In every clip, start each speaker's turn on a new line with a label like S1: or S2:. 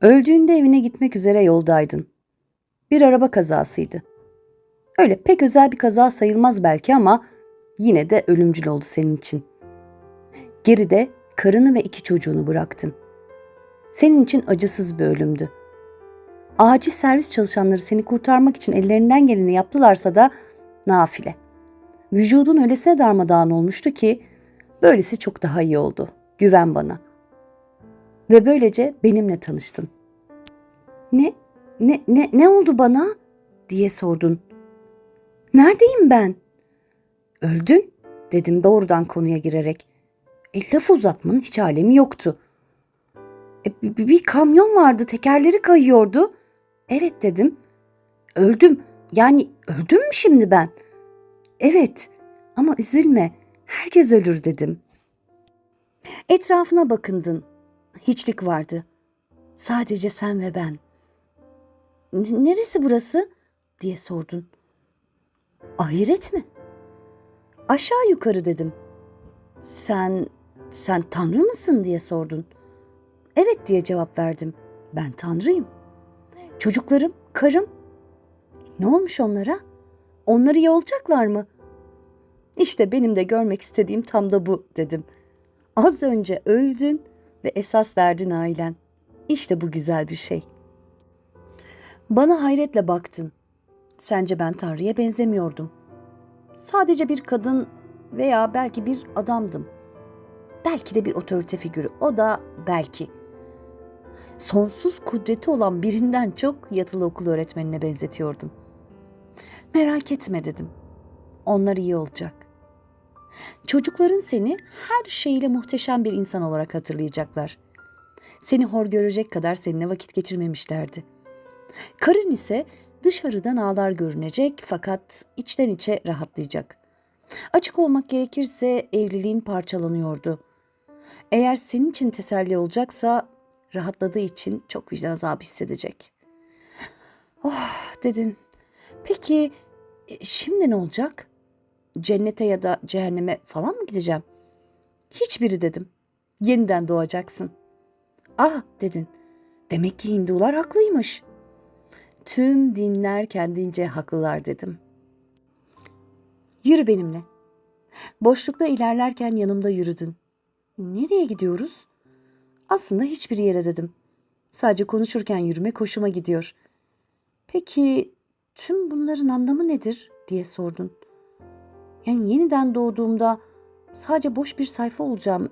S1: Öldüğünde evine gitmek üzere yoldaydın. Bir araba kazasıydı. Öyle pek özel bir kaza sayılmaz belki ama yine de ölümcül oldu senin için. Geride karını ve iki çocuğunu bıraktın. Senin için acısız bir ölümdü. Acil servis çalışanları seni kurtarmak için ellerinden geleni yaptılarsa da nafile. Vücudun öylesine darmadağın olmuştu ki böylesi çok daha iyi oldu. Güven bana. Ve böylece benimle tanıştın. Ne, ne, ne, ne oldu bana? diye sordun. Neredeyim ben? Öldün, dedim doğrudan konuya girerek. E, laf uzatmanın hiç alemi yoktu. E, bir, bir kamyon vardı, tekerleri kayıyordu. Evet dedim. Öldüm. Yani öldüm mü şimdi ben? Evet ama üzülme. Herkes ölür dedim. Etrafına bakındın. Hiçlik vardı. Sadece sen ve ben. "N- Neresi burası? diye sordun. Ahiret mi? Aşağı yukarı dedim. Sen, sen tanrı mısın diye sordun. Evet diye cevap verdim. Ben tanrıyım. Çocuklarım, karım. Ne olmuş onlara? Onlar iyi olacaklar mı? İşte benim de görmek istediğim tam da bu dedim. Az önce öldün ve esas derdin ailen. İşte bu güzel bir şey. Bana hayretle baktın. Sence ben Tanrı'ya benzemiyordum. Sadece bir kadın veya belki bir adamdım. Belki de bir otorite figürü. O da belki. Sonsuz kudreti olan birinden çok yatılı okul öğretmenine benzetiyordun. Merak etme dedim. Onlar iyi olacak. Çocukların seni her şeyiyle muhteşem bir insan olarak hatırlayacaklar. Seni hor görecek kadar seninle vakit geçirmemişlerdi. Karın ise dışarıdan ağlar görünecek fakat içten içe rahatlayacak. Açık olmak gerekirse evliliğin parçalanıyordu. Eğer senin için teselli olacaksa rahatladığı için çok vicdan azabı hissedecek. Oh dedin. Peki e, şimdi ne olacak? Cennete ya da cehenneme falan mı gideceğim? Hiçbiri dedim. Yeniden doğacaksın. Ah dedin. Demek ki Hindular haklıymış. Tüm dinler kendince haklılar dedim. Yürü benimle. Boşlukta ilerlerken yanımda yürüdün. Nereye gidiyoruz? Aslında hiçbir yere dedim. Sadece konuşurken yürümek hoşuma gidiyor. Peki tüm bunların anlamı nedir diye sordun. Yani yeniden doğduğumda sadece boş bir sayfa olacağım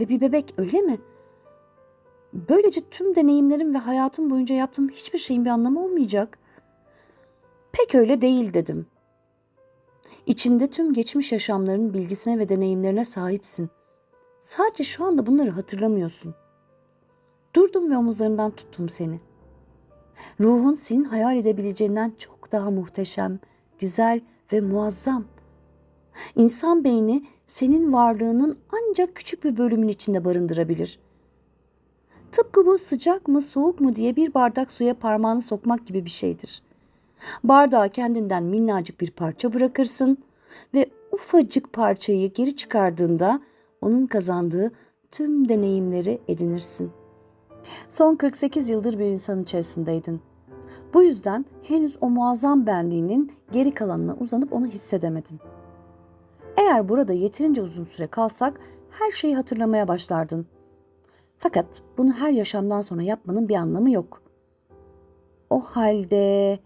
S1: ve bir bebek öyle mi? Böylece tüm deneyimlerim ve hayatım boyunca yaptığım hiçbir şeyin bir anlamı olmayacak. Pek öyle değil dedim. İçinde tüm geçmiş yaşamların bilgisine ve deneyimlerine sahipsin. Sadece şu anda bunları hatırlamıyorsun. Durdum ve omuzlarından tuttum seni. Ruhun senin hayal edebileceğinden çok daha muhteşem, güzel ve muazzam. İnsan beyni senin varlığının ancak küçük bir bölümün içinde barındırabilir. Tıpkı bu sıcak mı soğuk mu diye bir bardak suya parmağını sokmak gibi bir şeydir. Bardağa kendinden minnacık bir parça bırakırsın ve ufacık parçayı geri çıkardığında onun kazandığı tüm deneyimleri edinirsin. Son 48 yıldır bir insanın içerisindeydin. Bu yüzden henüz o muazzam benliğinin geri kalanına uzanıp onu hissedemedin. Eğer burada yeterince uzun süre kalsak her şeyi hatırlamaya başlardın. Fakat bunu her yaşamdan sonra yapmanın bir anlamı yok. O halde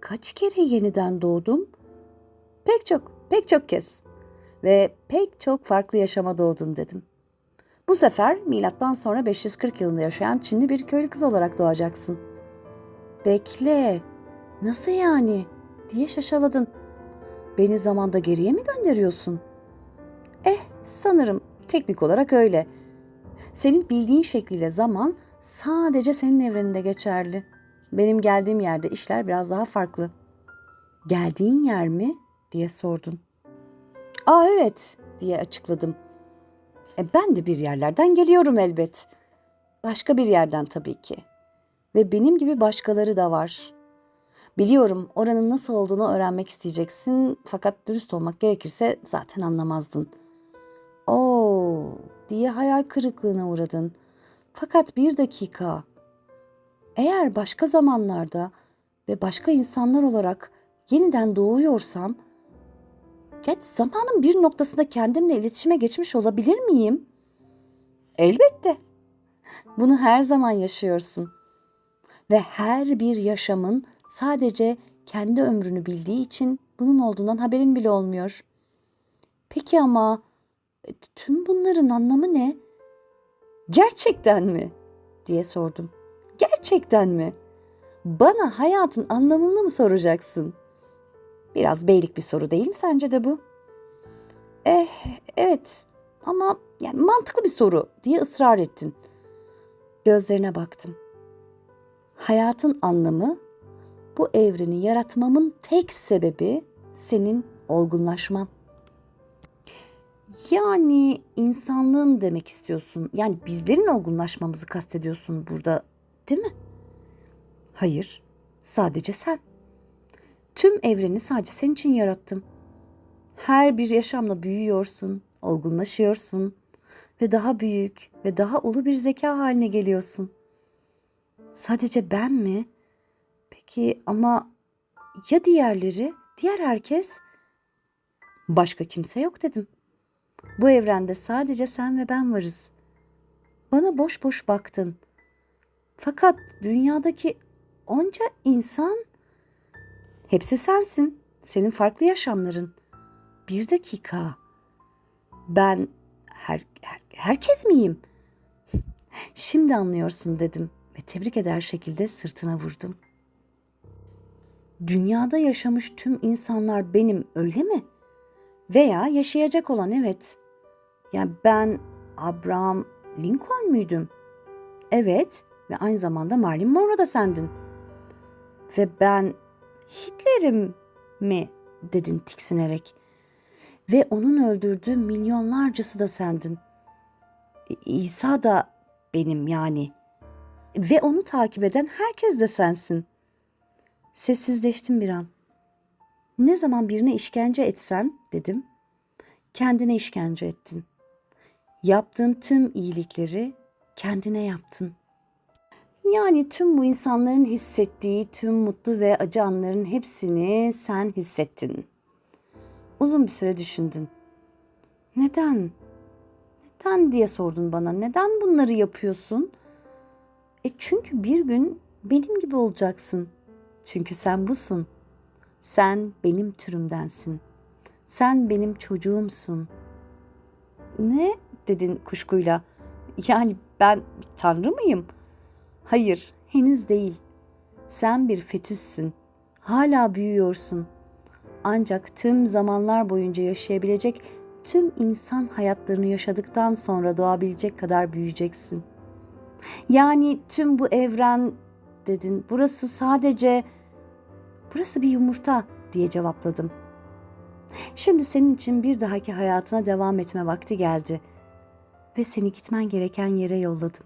S1: kaç kere yeniden doğdum? Pek çok, pek çok kez. Ve pek çok farklı yaşama doğdun dedim. Bu sefer milattan sonra 540 yılında yaşayan Çinli bir köylü kız olarak doğacaksın. Bekle. Nasıl yani? diye şaşaladın. Beni zamanda geriye mi gönderiyorsun? Eh, sanırım teknik olarak öyle. Senin bildiğin şekliyle zaman sadece senin evreninde geçerli. Benim geldiğim yerde işler biraz daha farklı. Geldiğin yer mi? diye sordun. Aa evet diye açıkladım. E, ben de bir yerlerden geliyorum elbet. Başka bir yerden tabii ki. Ve benim gibi başkaları da var. Biliyorum oranın nasıl olduğunu öğrenmek isteyeceksin fakat dürüst olmak gerekirse zaten anlamazdın. Oo diye hayal kırıklığına uğradın. Fakat bir dakika. Eğer başka zamanlarda ve başka insanlar olarak yeniden doğuyorsam, geç zamanın bir noktasında kendimle iletişime geçmiş olabilir miyim? Elbette. Bunu her zaman yaşıyorsun. Ve her bir yaşamın sadece kendi ömrünü bildiği için bunun olduğundan haberin bile olmuyor. Peki ama e, tüm bunların anlamı ne? Gerçekten mi? diye sordum. Gerçekten mi? Bana hayatın anlamını mı soracaksın? Biraz beylik bir soru değil mi sence de bu? Eh, evet ama yani mantıklı bir soru diye ısrar ettin. Gözlerine baktım. Hayatın anlamı bu evreni yaratmamın tek sebebi senin olgunlaşman. Yani insanlığın demek istiyorsun. Yani bizlerin olgunlaşmamızı kastediyorsun burada, değil mi? Hayır, sadece sen. Tüm evreni sadece senin için yarattım. Her bir yaşamla büyüyorsun, olgunlaşıyorsun ve daha büyük ve daha ulu bir zeka haline geliyorsun. Sadece ben mi? Peki ama ya diğerleri, diğer herkes? Başka kimse yok dedim. Bu evrende sadece sen ve ben varız. Bana boş boş baktın. Fakat dünyadaki onca insan hepsi sensin. Senin farklı yaşamların. Bir dakika. Ben her, her herkes miyim? Şimdi anlıyorsun dedim ve tebrik eder şekilde sırtına vurdum. Dünyada yaşamış tüm insanlar benim öyle mi? Veya yaşayacak olan evet. Ya ben Abraham Lincoln muydum? Evet ve aynı zamanda Marilyn Monroe da sendin. Ve ben Hitler'im mi dedin tiksinerek. Ve onun öldürdüğü milyonlarcası da sendin. E, İsa da benim yani. Ve onu takip eden herkes de sensin. Sessizleştim bir an. Ne zaman birine işkence etsen dedim. Kendine işkence ettin. Yaptığın tüm iyilikleri kendine yaptın. Yani tüm bu insanların hissettiği tüm mutlu ve acı anların hepsini sen hissettin. Uzun bir süre düşündün. Neden? Neden diye sordun bana. Neden bunları yapıyorsun? E çünkü bir gün benim gibi olacaksın. Çünkü sen busun. Sen benim türümdensin. Sen benim çocuğumsun. Ne dedin kuşkuyla? Yani ben tanrı mıyım? Hayır, henüz değil. Sen bir fetüssün. Hala büyüyorsun. Ancak tüm zamanlar boyunca yaşayabilecek tüm insan hayatlarını yaşadıktan sonra doğabilecek kadar büyüyeceksin. Yani tüm bu evren dedin. Burası sadece burası bir yumurta diye cevapladım. Şimdi senin için bir dahaki hayatına devam etme vakti geldi ve seni gitmen gereken yere yolladım.